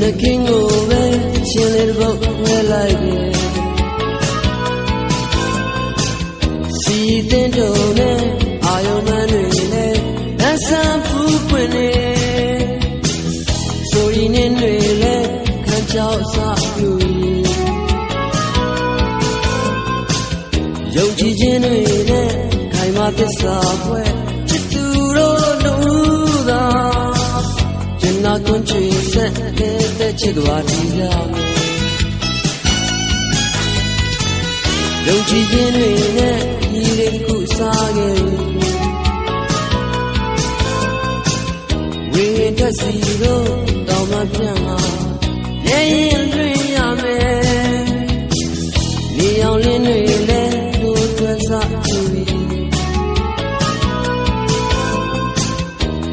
နကင်းကိုပဲရှင်လေးတစ်ပုတ်ဝဲလိုက်တယ်စီတင်တုံနဲ့အာယုံမန်းတွေနဲ့လမ်းဆန်းဖူးပွင့်နေဆိုရင်နဲ့တွေလည်းခံကြောက်စားပြူယုံကြည်ခြင်းတွေနဲ့ခိုင်မာသစ္စာပွဲ ချစ်သွားဒီရမယ်ယုံကြည်ခြင်းတွေနဲ့ဒီလေးခုစားခဲ့ဝိညာဉ်တက်စီတို့တောင်းမှပြန်လာနေရင်တွင်ရမယ်နေအောင်လင်းတွေလည်းတို့ထွက်စားကြည့်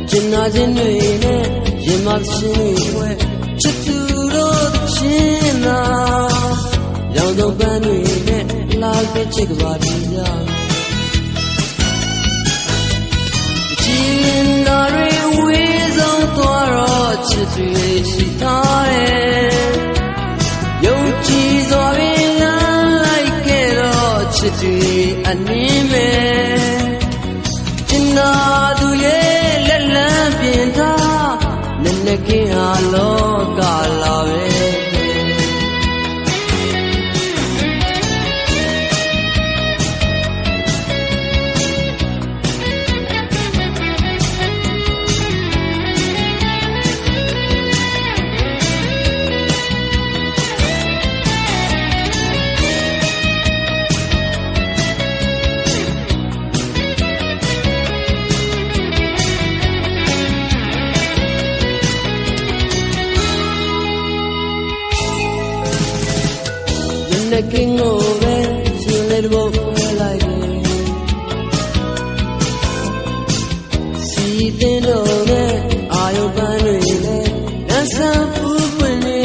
ကျင်နာခြင်းတွေနဲ့ရင်မချင်းတွေချစ်သူ တို့ချင်းသာရောင်စုံပန်းတွေနဲ့လာတဲ့ချစ်ကဘာဒီရချင်နာတွေဝေးဆုံးသွားတော့ချစ်တွေ နှာကင်းကိုပဲရှင်လေးတစ်ပုတ်ခွဲလိုက်တယ်စီတင်တော့နဲ့အာယုပန်းတွေလည်းလမ်းဆန်းဖူးပွင့်နေ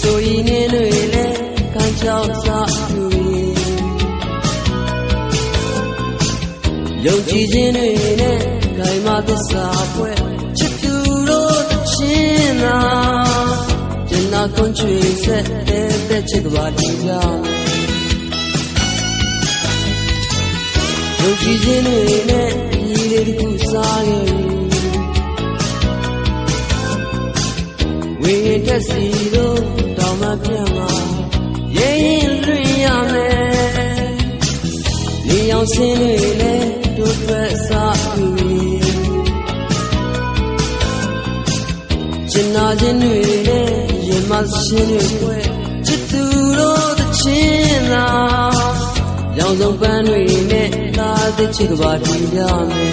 ဆိုရင်နေတွေလည်းကံကြောက်စားပြူယုံကြည်ခြင်းတွေနဲ့ဂိုင်မသစ္စာပွဲချစ်သူတို့တစ်ချင်းသာကျင်နာကွန်ချွေဆ က်တဲ့တဲ့ချစ်ကဘာဒီကြယုံကြည်ခြင်းတွေနဲ့ဒီလေးတစ်ခုစားခဲ့ဝိညာဉ်တက်စီတို့တောင်းမှပြန်လာရဲရင်လွင်ရမယ်နေအောင်စင်းတွေလည်းတို့ထွက်စားပြူကျင်နာခြင်းတွေနဲ့ရင်မရှင်တွေွယ် ရောင်စုံပန်းတွေနဲ့လာတဲ့ချစ်ကဘာဒီရမယ်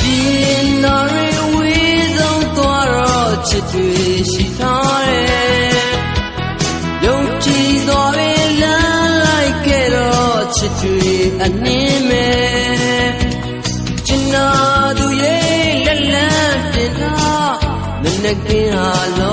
ကျင်နာတွေဝေးဆုံးသွားတော့ချစ်တွေရှိထားတယ်ယုံကြည်စွာပဲလမ်းလိုက်ခဲ့တော့ချစ်တွေအနည်းမဲ့ကျင်နာသူရဲ့လက်လန်းတင်တာမနက်ကင်းဟာ